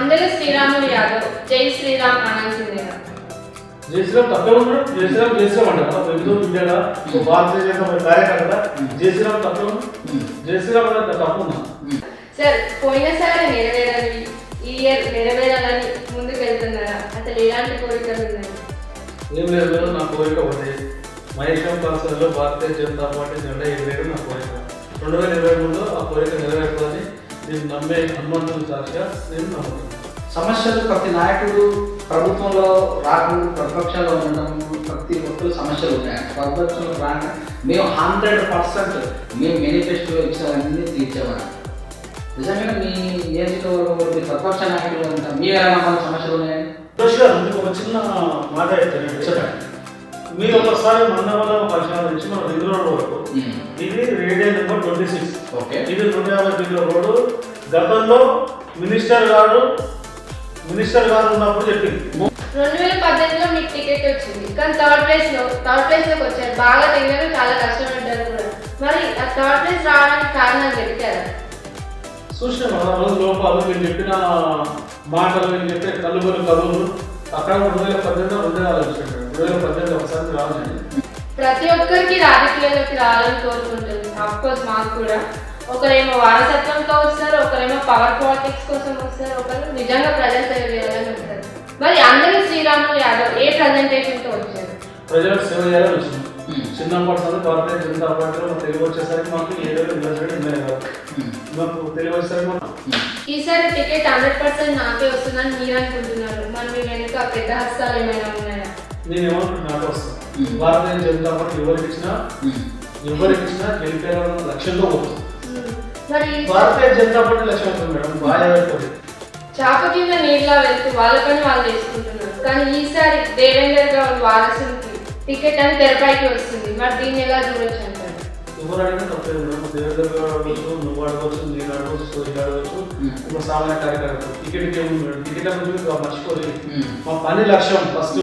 అందరూ శ్రీరాములు యాదవ్. జై శ్రీరామ్ అనాల్సిందేనా జయశ్రీరామ్ తప్పే ఉన్నాడు జయశ్రీరామ్ జయశ్రీరామ్ అంట ఎందుకు బిడ్డగా ఓ భారతీయ జనతా పార్టీ కార్యకర్త జయశ్రీరామ్ తప్పే ఉన్నాడు జయశ్రీరామ్ అనేది తప్పు ఉందా సార్ పోయినసారి నెరవేరాలి. ఈ ఇయర్ నెరవేరాలని ముందుకు వెళ్తున్నారా? అసలు ఎలాంటి కోరికలు ఉన్నాయి ఏం లేదు లేదు నా కోరిక ఒకటి. మహేశ్వరం కాన్సర్లో భారతీయ జనతా పార్టీ జెండా ఎగరేయడం నా కోరిక. రెండు వేల ఇరవై మూడులో ఆ కోరిక నెరవేరుతుందని నేను నమ్మే హనుమంతుని సాక్షిగా నేను నమ్ముతున్నాను సమస్యలు ప్రతి నాయకుడు ప్రభుత్వంలో రాకుండా ప్రతిపక్షాల్లో ఉండడం ప్రతి ఒక్కరు సమస్యలు ఉన్నాయి ప్రతిపక్షంలో రాక మేము హండ్రెడ్ పర్సెంట్ మేము మేనిఫెస్టోలో ఇచ్చినవన్నీ తీర్చేవారు నిజంగా మీ నియోజకవర్గంలో మీ ప్రతిపక్ష నాయకులు ఉంటారు మీ ఎలా సమస్యలు గారు మీకు ఒక చిన్న మాట చెప్పండి. మీరు ఒకసారి మండలంలో పరిశీలన నుంచి మన వరకు ఇది radio number twenty six. Okay. ఇది నూట యాభై రోడ్డు గతంలో మినిస్టర్ గారు మినిస్టర్ గారు ఉన్నప్పుడు చెప్పింది. రెండు వేల పద్దెనిమిదిలో మీకు టికెట్ వచ్చింది. కానీ థర్డ్ ప్లేస్లో థర్డ్ ప్లేస్లోకి వచ్చారు. బాగా తిన్నారు చాలా కష్టపడ్డారు కూడా. మరి ఆ థర్డ్ ప్లేస్ రావడానికి కారణాలు చెప్తారా చూసిన మన రోజు లోపాలు మీరు చెప్పిన మాటలు మీరు చెప్పే కలుగులు కలుగులు అక్కడ రెండు వేల పద్దెనిమిది రెండు వేల ఆలోచించండి రెండు వేల పద్దెనిమిది ఒకసారి రావాలండి ప్రతి ఒక్కరికి రాజకీయాల్లోకి రావాలని కోరుకుంటుంది. కోర్స్ మాకు కూడా. ఒకరేమో వారసత్వంతో వస్తారు ఒకరేమో పవర్ పాలిటిక్స్ కోసం వస్తారు ఒకరు నిజంగా ప్రజల సేవ చేయాలని వస్తారు మరి అందరూ శ్రీరాములు యాదవ్ ఏ ప్రజెంటేషన్తో వచ్చారు? ప్రజలకు సేవ చేయాలని వచ్చింది. చిన్నప్పటి నుండి భారతీయ జనతా పార్టీలో మాకు తెలుగు వచ్చేసరికి మాకు ఏదో యూనివర్సిటీ ఉండేది కాదు. మాకు తెలుగు వచ్చేసరికి మాకు ఈసారి టికెట్ హండ్రెడ్ పర్సెంట్ నాకే వస్తుందని మీరు అనుకుంటున్నారు. మరి మీ వెనుక పెద్ద హస్తాలు ఏమైనా ఉన్నాయా? నేను ఏమనుకుంటున్నా నాకు వస్తాను Hmm. భారతీయ జనతా పార్టీ ఎవరికి ఇచ్చినా ఎవరికి ఇచ్చినా గెలిపేయాలన్న లక్ష్యంతో పోతుంది భారతీయ జనతా పార్టీ లక్ష్యం అవుతుంది మేడం? బాగా పెట్టుకోండి చాప కింద నీళ్ళ వెళ్తూ వాళ్ళ పని వాళ్ళు చేసుకుంటున్నారు. కానీ ఈసారి దేవేందర్ గౌడ్ వారసునికి టికెట్ అని తెరపైకి వస్తుంది. మరి దీన్ని ఎలా చూడొచ్చు అంటారు? ఎవరు అడిగినా తప్పలేదు మేడం. దేవేంద్ర గారు అడగవచ్చు నువ్వు అడగవచ్చు నేను అడగవచ్చు సోజీ అడగవచ్చు. ఇప్పుడు సామాన్య కార్యకర్తలు. టికెట్ ఏముంది మేడం? టికెట్ మర్చిపోలేదు. మా పని లక్ష్యం ఫస్ట్